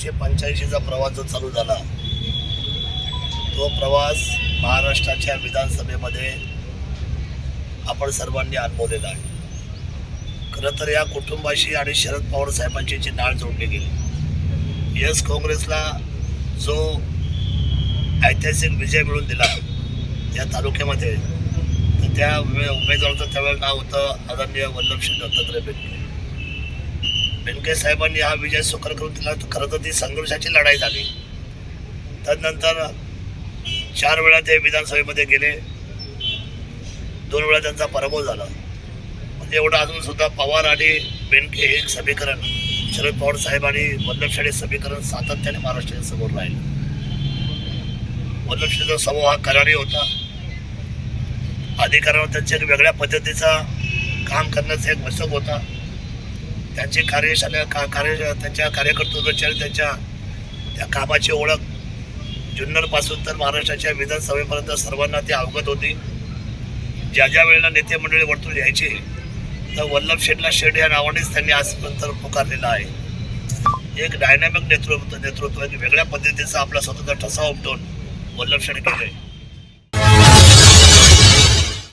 एकोणीसशे पंच्याऐंशीचा प्रवास जो चालू झाला तो प्रवास महाराष्ट्राच्या विधानसभेमध्ये आपण सर्वांनी अनुभवलेला आहे. खरं तर या कुटुंबाशी आणि शरद पवार साहेबांची जी नाळ जोडली गेली यस काँग्रेसला जो ऐतिहासिक विजय मिळून दिला या तालुक्यामध्ये तर त्या उमेदवाराचं त्यावेळेस नाव होतं आदरणीय वल्लभश्री दत्तात्रय बेनके. बेनके साहेबांनी हा विजय स्वीकार करून दिला तर खरं तर ती संघर्षाची लढाई झाली. त्यानंतर चार वेळा ते विधानसभेमध्ये गेले. दोन वेळा त्यांचा पराभव झाला. म्हणजे एवढं अजून सुद्धा पवार आणि बेनके हे एक समीकरण शरद पवार साहेब आणि वल्लभ समीकरण सातत्याने महाराष्ट्राच्या समोर राहिलं. वल्लभ समूह हा करारी होता. अधिकारावर त्यांच्या एक वेगळ्या पद्धतीचा काम करण्याचा एक मसक होता. त्यांचे कार्यशाला का कार्य त्यांच्या कार्यकर्तृत्वाच्या त्यांच्या त्या कामाची ओळख जुन्नरपासून तर महाराष्ट्राच्या विधानसभेपर्यंत सर्वांना ती अवगत होती. ज्या ज्या वेळेला नेते मंडळी वर्तुळ यायचे तर वल्लभ शेठला शेठ या नावानेच त्यांनी आजपर्यंत पुकारलेलं आहे. एक डायनॅमिक नेतृत्व नेतृत्व एक वेगळ्या पद्धतीचा आपला स्वतःचा ठसा उमटून वल्लभ शेठ गेले